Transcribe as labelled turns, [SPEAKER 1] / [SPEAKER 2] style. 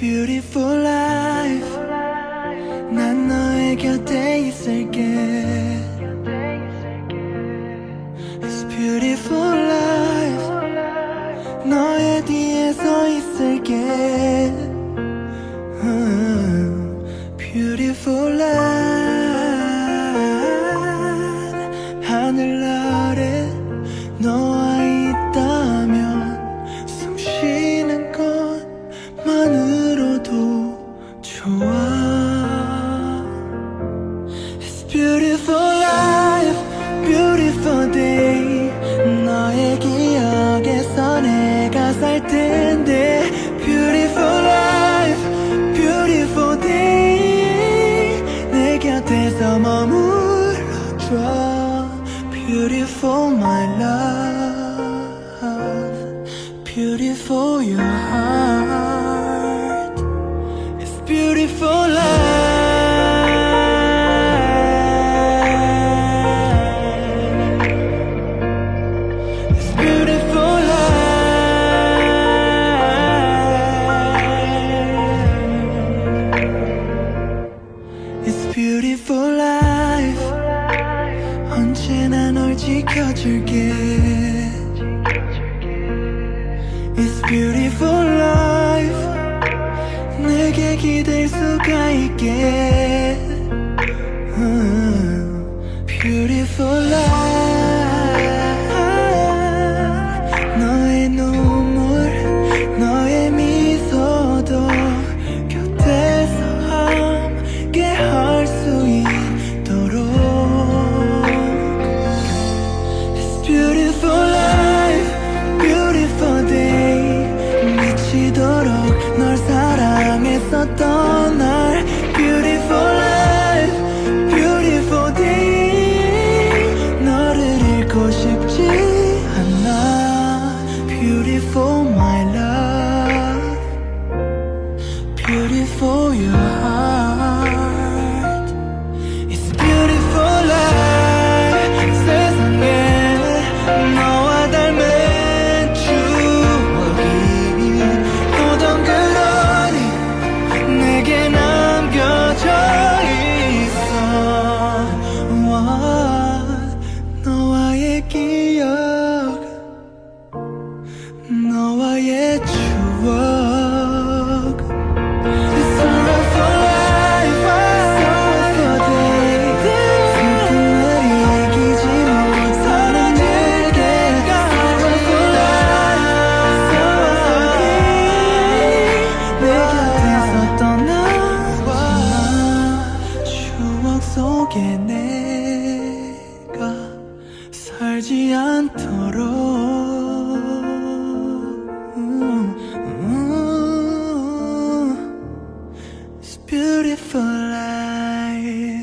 [SPEAKER 1] It's beautiful life 난 너의 곁에 있을게 It's beautiful life 너의 뒤에 서 있을게 음, Beautiful life Beautiful life, beautiful day. Negante's amount Beautiful my love Beautiful your heart. It's beautiful 지켜줄게. It's beautiful life. 내게 기댈 수가 있게. 음, Beautiful life. 미치도록 널 사랑했었던 날. 너와의 추억 It's all for life, all for day. 슬픔을 이기지 못하는 내게 All for life, all for day. 내 곁에서 떠나와 추억 속에 내 this beautiful life.